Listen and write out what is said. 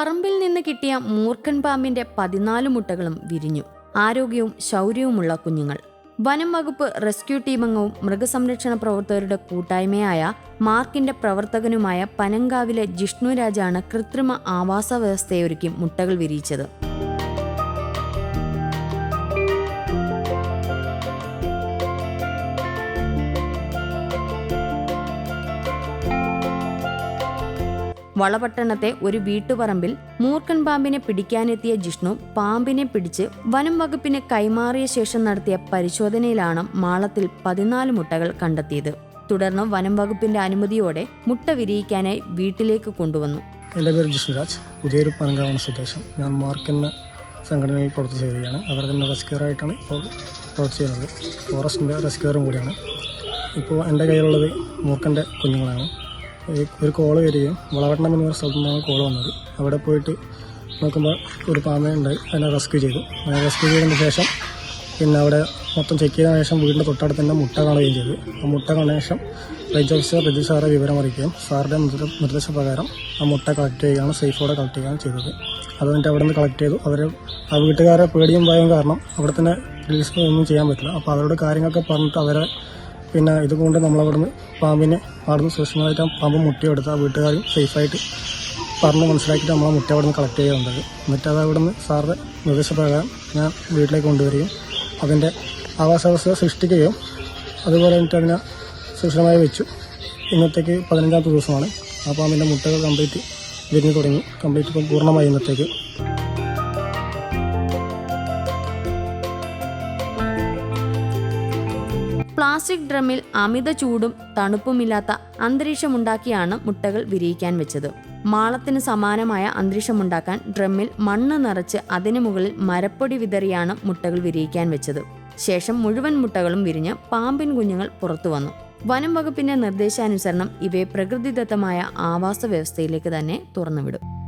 പറമ്പിൽ നിന്ന് കിട്ടിയ മൂർഖൻ പാമ്പിന്റെ പതിനാല് മുട്ടകളും വിരിഞ്ഞു. ആരോഗ്യവും ശൗര്യവുമുള്ള കുഞ്ഞുങ്ങൾ. വനം വകുപ്പ് റെസ്ക്യൂ ടീമംഗവും മൃഗസംരക്ഷണ പ്രവർത്തകരുടെ കൂട്ടായ്മയായ മാർക്കിന്റെ പ്രവർത്തകനുമായ പനങ്കാവിലെ ജിഷ്ണുരാജാണ് കൃത്രിമ ആവാസ വ്യവസ്ഥയൊരുക്കി മുട്ടകൾ വിരിയിച്ചത്. വളപട്ടണത്തെ ഒരു വീട്ടുപറമ്പിൽ മൂർഖൻ പാമ്പിനെ പിടിക്കാനെത്തിയ ജിഷ്ണു പാമ്പിനെ പിടിച്ച് വനം വകുപ്പിന് കൈമാറിയ ശേഷം നടത്തിയ പരിശോധനയിലാണ് മാളത്തിൽ പതിനാല് മുട്ടകൾ കണ്ടെത്തിയത്. തുടർന്ന് വനം വകുപ്പിന്റെ അനുമതിയോടെ മുട്ട വിരിയിക്കാനായി വീട്ടിലേക്ക് കൊണ്ടുവന്നു. എന്റെ പേര് ജിഷ്ണുരാജ്. പുതിയൊരു പനങ്കാവണ സ്വദേശം. ഞാൻ മാർക്കെന്ന സംഘടനയിൽ പ്രവർത്തിച്ച് വരികയാണ് അവർ തന്നെ റെസ്ക്യൂറായിട്ടാണ് ഇപ്പോൾ പ്രവർത്തിച്ച് ചെയ്യുന്നത്. ഫോറസ്റ്റിന്റെ റെസ്ക്യൂറും കൂടിയാണ്. ഇപ്പോൾ എന്റെ കയ്യിലുള്ളത് മൂർക്കന്റെ കുഞ്ഞുങ്ങളാണ്. ഒരു കോൾ വരികയും വളവട്ടണം എന്ന് സ്ഥലത്തു നിന്നാണ് കോൾ വന്നത്. അവിടെ പോയിട്ട് നോക്കുമ്പോൾ ഒരു പാമ്പ ഉണ്ടായി അതിനെ റെസ്ക്യൂ ചെയ്തു. അതിനെ റെസ്ക്യൂ ചെയ്തതിന് ശേഷം പിന്നെ അവിടെ മൊത്തം ചെക്ക് ചെയ്തതിനു ശേഷം വീടിന്റെ തൊട്ടടുത്ത് തന്നെ മുട്ട കാണുകയും ചെയ്തു. ആ മുട്ട കണ്ട ശേഷം റേഞ്ച് ഓഫീസർ രജി സാറെ വിവരം അറിയിക്കുകയും സാറിന്റെ നിർദ്ദ- നിർദ്ദേശപ്രകാരം ആ മുട്ട കളക്ട് ചെയ്യുകയാണ് സേഫോടെ കളക്ട് ചെയ്യുകയാണ് ചെയ്തത്. അത് എന്നിട്ട് അവിടെ നിന്ന് കളക്ട് ചെയ്തു. അവർ ആ വീട്ടുകാരെ പേടിയും ഭയം കാരണം അവിടെ തന്നെ റിലീസ് ഒന്നും ചെയ്യാൻ പറ്റില്ല. അപ്പോൾ അവരോട് കാര്യങ്ങളൊക്കെ പറഞ്ഞിട്ട് അവരെ പിന്നെ ഇതുകൊണ്ട് നമ്മളവിടുന്ന് പാമ്പിനെ അവിടുന്ന് സൂക്ഷ്മമായിട്ട് ആ പാമ്പ് മുട്ടിയെടുത്ത് ആ വീട്ടുകാരും സേഫായിട്ട് പറഞ്ഞ് മനസ്സിലാക്കിയിട്ട് നമ്മളെ മുട്ട നിന്ന് കളക്ട് ചെയ്യുന്നുണ്ട് എന്നിട്ട് അത് അവിടെ നിന്ന് സാറിന്റെ നിർദ്ദേശപ്രകാരം ഞാൻ വീട്ടിലേക്ക് കൊണ്ടുവരികയും അതിന്റെ ആവാസവ്യവസ്ഥ സൃഷ്ടിക്കുകയും അതുപോലെ എന്നിട്ട് അതിനെ സുരക്ഷിതമായി വെച്ചു. ഇന്നത്തേക്ക് പതിനഞ്ചാമത്തെ ദിവസമാണ്. ആ പാമ്പിന്റെ മുട്ടകൾ കംപ്ലീറ്റ് വിരിഞ്ഞു തുടങ്ങി. കംപ്ലീറ്റ് പൂർണമായി ഇന്നത്തേക്ക്. പ്ലാസ്റ്റിക് ഡ്രമ്മിൽ അമിത ചൂടും തണുപ്പുമില്ലാത്ത അന്തരീക്ഷമുണ്ടാക്കിയാണ് മുട്ടകൾ വിരിയിക്കാൻ വെച്ചത്. മാളത്തിന് സമാനമായ അന്തരീക്ഷമുണ്ടാക്കാൻ ഡ്രമ്മിൽ മണ്ണ് നിറച്ച് അതിനു മുകളിൽ മരപ്പൊടി വിതറിയാണ് മുട്ടകൾ വിരിയിക്കാൻ വെച്ചത്. ശേഷം മുഴുവൻ മുട്ടകളും വിരിഞ്ഞ് പാമ്പിൻ കുഞ്ഞുങ്ങൾ പുറത്തു വന്നു. വനം വകുപ്പിന്റെ നിർദ്ദേശാനുസരണം ഇവയെ പ്രകൃതിദത്തമായ ആവാസ വ്യവസ്ഥയിലേക്ക് തന്നെ തുറന്നുവിടും.